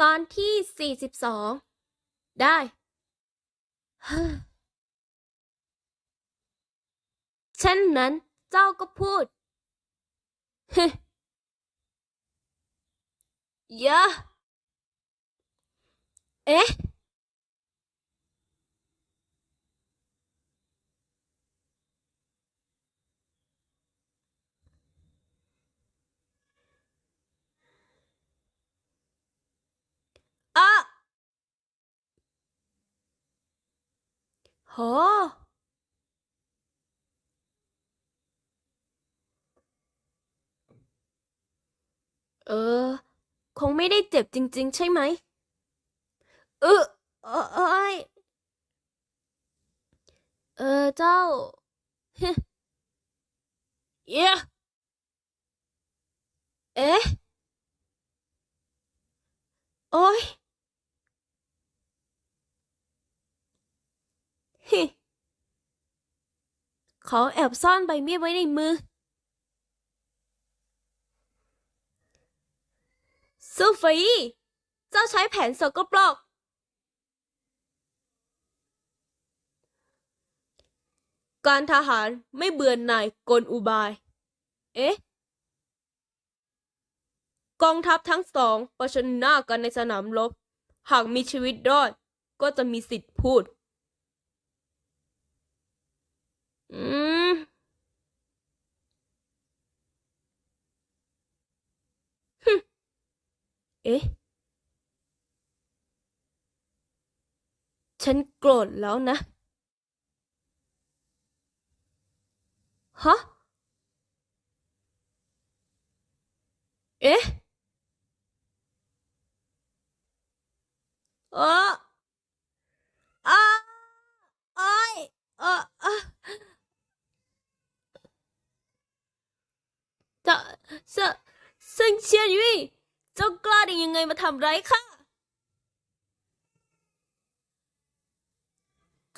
ตอนที่สี่สิบสองได้ เช่นนั้นเจ้าก็พูดฮึยะเอ๊ะ โห เออ คงไม่ได้เจ็บจริง ๆ ใช่ไหมเออเออเอ้ยเออเจ้าเอ๊ะเอ๊ะ โอ้ย ฮิเขาแอบซ่อนใบมีดไว้ในมือ ซูฟีเจ้าใช้แผนสกปรกการทหารไม่เบื่อหน่ายกลอุบาย เอ๊ะ กองทัพทั้งสองเผชิญหน้ากันในสนามรบ หากมีชีวิตรอดก็จะมีสิทธิ์พูด อืมฮึเอ๊ะ ฉันโกรธแล้วนะ ฮะ เอ๊ะ เอออ้าไอ้ายเออเออจะ เซเซิงเชียนยี่เจ้ากล้าได้ยังไงมาทำร้ายข้า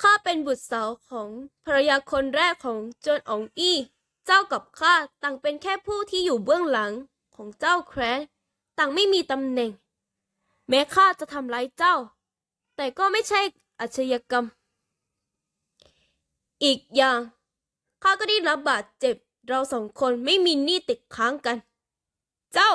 ข้าเป็นบุตรสาวของภรรยาคนแรกของโจนอองอี้ เจ้ากับข้าต่างเป็นแค่ผู้ที่อยู่เบื้องหลังของเจ้าแครนต่างไม่มีตำแหน่ง แม้ข้าจะทำร้ายเจ้า แต่ก็ไม่ใช่อาชญากรรม อีกอย่างข้าก็ได้รับบาดเจ็บ เราสองคนไม่มีหนี้ติดค้างกัน เจ้า